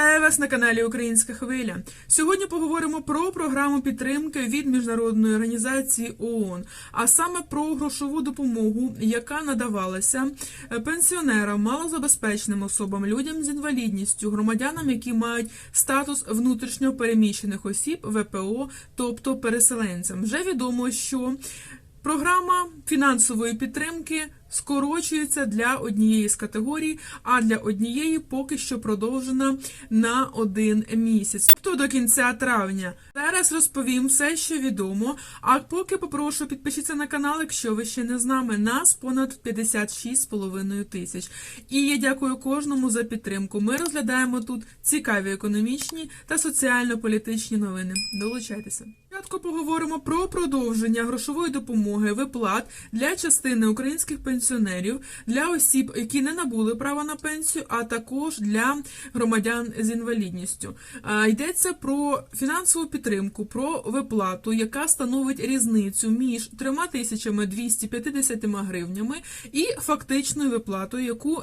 Вітаю вас на каналі Українська Хвиля. Сьогодні поговоримо про програму підтримки від міжнародної організації ООН, а саме про грошову допомогу, яка надавалася е, пенсіонерам, малозабезпеченим особам, людям з інвалідністю, громадянам, які мають статус внутрішньо переміщених осіб ВПО, тобто переселенцям. Вже відомо, що Програма фінансової підтримки скорочується для однієї з категорій, а для однієї поки що продовжена на один місяць, тобто до кінця травня. Зараз розповім все, що відомо. А поки попрошу підпишіться на канал, якщо ви ще не з нами. Нас понад 56,5 тисяч. І я дякую кожному за підтримку. Ми розглядаємо тут цікаві економічні та соціально-політичні новини. Долучайтеся. Спочатку поговоримо про продовження грошової допомоги виплат для частини українських пенсіонерів, для осіб, які не набули права на пенсію, а також для громадян з інвалідністю. Йдеться про фінансову підтримку, про виплату, яка становить різницю між 3250 гривнями і фактичною виплатою, яку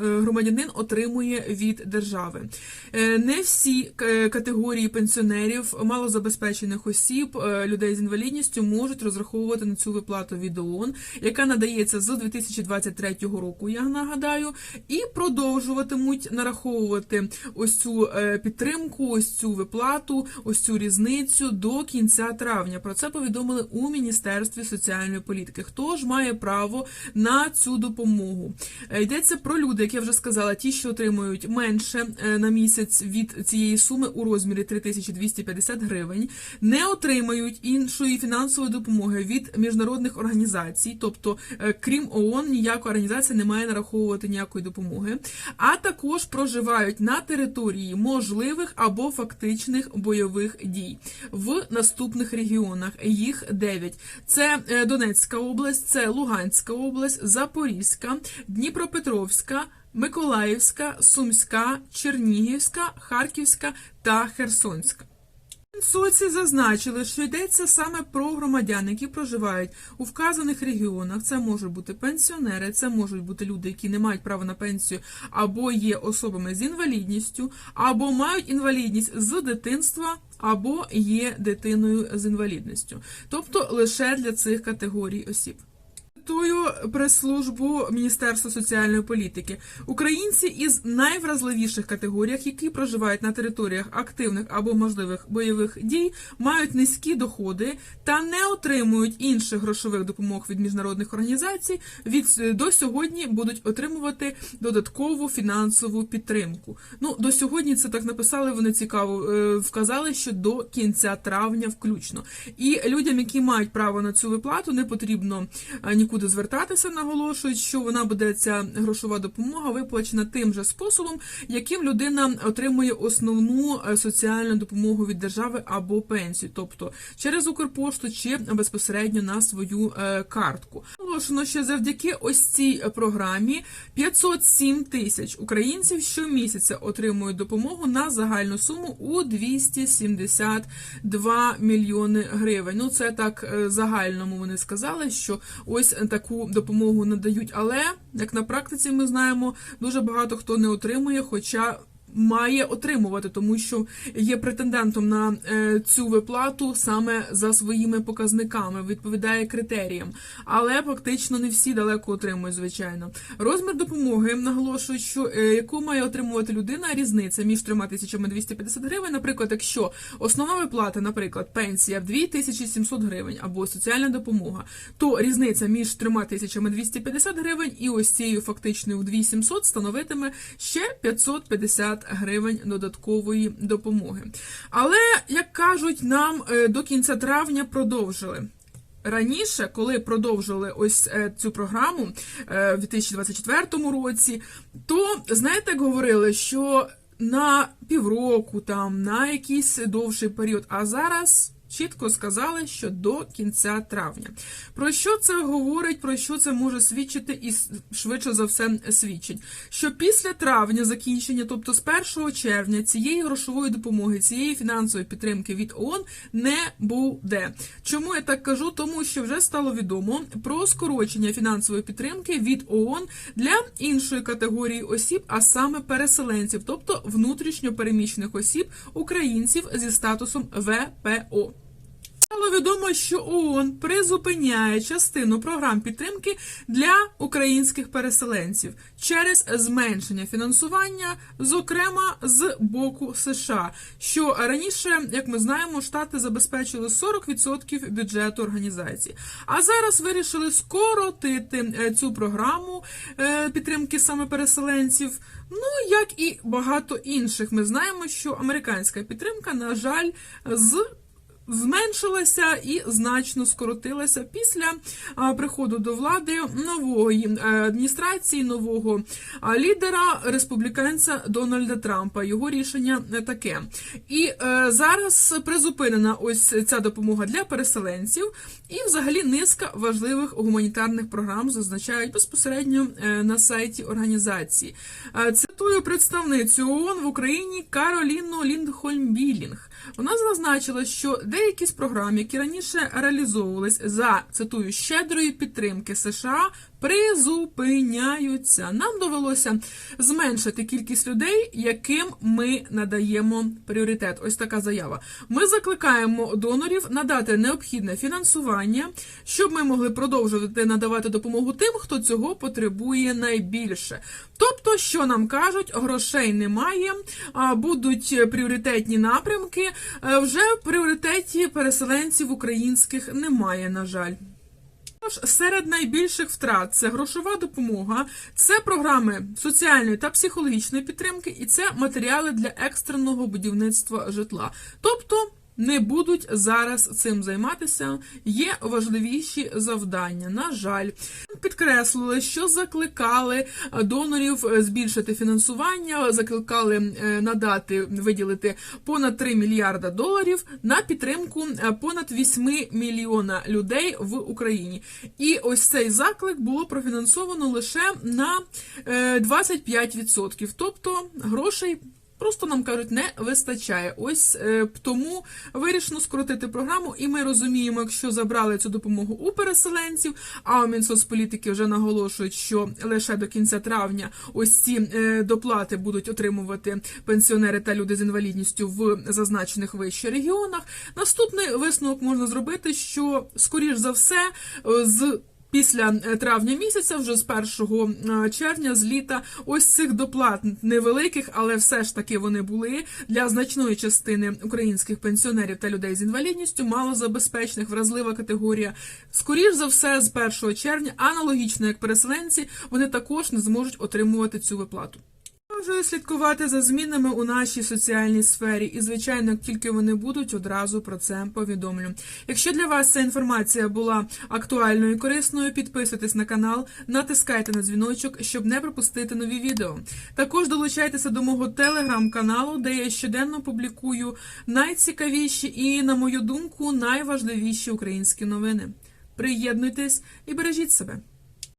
громадянин отримує від держави. Е, Не всі категорії пенсіонерів, малозабезпечених осіб, е, людей з інвалідністю можуть розраховувати на цю виплату від ООН, яка надається з 2023 року, я нагадаю, і продовжуватимуть нараховувати ось цю е, підтримку, ось цю виплату, ось цю різницю до кінця травня. Про це повідомили у Міністерстві соціальної політики. Хто ж має право на цю допомогу? Е, Йдеться про люди, як я вже сказала, ті, що отримують менше на місяць від цієї суми у розмірі 3250 гривень, не отримають іншої фінансової допомоги від міжнародних організацій, тобто, е, крім ООН, ніяка організація не має нараховувати ніякої допомоги, а також проживають на території можливих або фактичних бойових дій в наступних регіонах. Їх 9. Це е, Донецька область, це Луганська область, Запорізька, Дніпропетровська. Миколаївська, Сумська, Чернігівська, Харківська та Херсонська. Соці зазначили, що йдеться саме про громадян, які проживають у вказаних регіонах. Це можуть бути пенсіонери, це можуть бути люди, які не мають права на пенсію, або є особами з інвалідністю, або мають інвалідність з дитинства, або є дитиною з інвалідністю. Тобто лише для цих категорій осіб. Цитую прес-службу Міністерства соціальної політики. Українці із найвразливіших категоріях, які проживають на територіях активних або можливих бойових дій, мають низькі доходи та не отримують інших грошових допомог від міжнародних організацій. Від до сьогодні будуть отримувати додаткову фінансову підтримку. Ну до сьогодні це так написали. Вони цікаво е, вказали, що до кінця травня включно. І людям, які мають право на цю виплату, не потрібно е, нікуди звертатися. Наголошують, що вона буде ця грошова допомога виплачена тим же способом, яким людина отримує основну е, соціальну допомогу від держави або пенсію, тобто через Укрпошту чи безпосередньо на свою е, картку. Наголошено, що завдяки ось цій програмі 507 тисяч українців щомісяця отримують допомогу на загальну суму у 272 мільйони гривень. Ну це так е, загальному вони сказали, що ось таку допомогу надають. Але як на практиці ми знаємо, дуже багато хто не отримує, хоча. Має отримувати, тому що є претендентом на е, цю виплату саме за своїми показниками, відповідає критеріям. Але фактично не всі далеко отримують, звичайно. Розмір допомоги наголошують, що е, яку має отримувати людина, різниця між 3250 гривень. Наприклад, якщо основна виплата, наприклад, пенсія в 2700 гривень або соціальна допомога, то різниця між 3250 гривень і ось цією фактичною в 2700 становитиме ще 550 гривень додаткової допомоги. Але, як кажуть, нам е, до кінця травня продовжили. Раніше, коли продовжили ось е, цю програму е, в 2024 році, то знаєте, говорили, що на півроку, там на якийсь довший період, а зараз чітко сказали, що до кінця травня. Про що це говорить, про що це може свідчити, і швидше за все свідчить, що після травня закінчення, тобто з 1 червня, цієї грошової допомоги, цієї фінансової підтримки від ООН не буде. Чому я так кажу? Тому що вже стало відомо про скорочення фінансової підтримки від ООН для іншої категорії осіб, а саме переселенців, тобто внутрішньо переміщених осіб, українців зі статусом ВПО. Стало відомо, що ООН призупиняє частину програм підтримки для українських переселенців через зменшення фінансування, зокрема з боку США. Що раніше, як ми знаємо, штати забезпечили 40% бюджету організації. А зараз вирішили скоротити е, цю програму е, підтримки саме переселенців. Ну як і багато інших. Ми знаємо, що американська підтримка, на жаль, з зменшилася і значно скоротилася після приходу до влади нової е, адміністрації, нового лідера республіканця Дональда Трампа. Його рішення е, таке. І е, зараз призупинена ось ця допомога для переселенців, і взагалі низка важливих гуманітарних програм зазначають безпосередньо на сайті організації. Е, Цитую представницю ООН в Україні Кароліну Ліндхольм-Білінг. Вона зазначила, що деякі з програм, які раніше реалізовувались за цитую щедрої підтримки США, призупиняються. Нам довелося зменшити кількість людей, яким ми надаємо пріоритет. Ось така заява. Ми закликаємо донорів надати необхідне фінансування, щоб ми могли продовжувати надавати допомогу тим, хто цього потребує найбільше. Тобто, що нам кажуть, грошей немає, будуть пріоритетні напрямки. Е, Вже в пріоритеті переселенців українських немає, на жаль. Серед найбільших втрат це грошова допомога, це програми соціальної та психологічної підтримки, і це матеріали для екстреного будівництва житла. Тобто не будуть зараз цим займатися. Є важливіші завдання. На жаль, підкреслили, що закликали е, донорів е, збільшити фінансування, закликали е, надати виділити понад 3 мільярда доларів на підтримку е, понад 8 мільйона людей в Україні. І ось цей заклик було профінансовано лише на е, 25%. Тобто грошей. Просто нам кажуть, не вистачає. Ось е, тому вирішено скоротити програму, і ми розуміємо, якщо забрали цю допомогу у переселенців, а у Мінсоцполітики вже наголошують, що лише до кінця травня ось ці е, доплати будуть отримувати пенсіонери та люди з інвалідністю в зазначених вище регіонах. Наступний висновок можна зробити, що скоріш за все з Після е, травня місяця, вже з 1 е, червня, з літа, ось цих доплат невеликих, але все ж таки вони були для значної частини українських пенсіонерів та людей з інвалідністю, малозабезпечених, вразлива категорія. Скоріш за все, з 1 червня, аналогічно як переселенці, вони також не зможуть отримувати цю виплату. Продовжую слідкувати за змінами у нашій соціальній сфері, і, звичайно, тільки вони будуть, одразу про це повідомлю. Якщо для вас ця інформація була актуальною і корисною, підписуйтесь на канал, натискайте на дзвіночок, щоб не пропустити нові відео. Також долучайтеся до мого телеграм-каналу, де я щоденно публікую найцікавіші і, на мою думку, найважливіші українські новини. Приєднуйтесь і бережіть себе.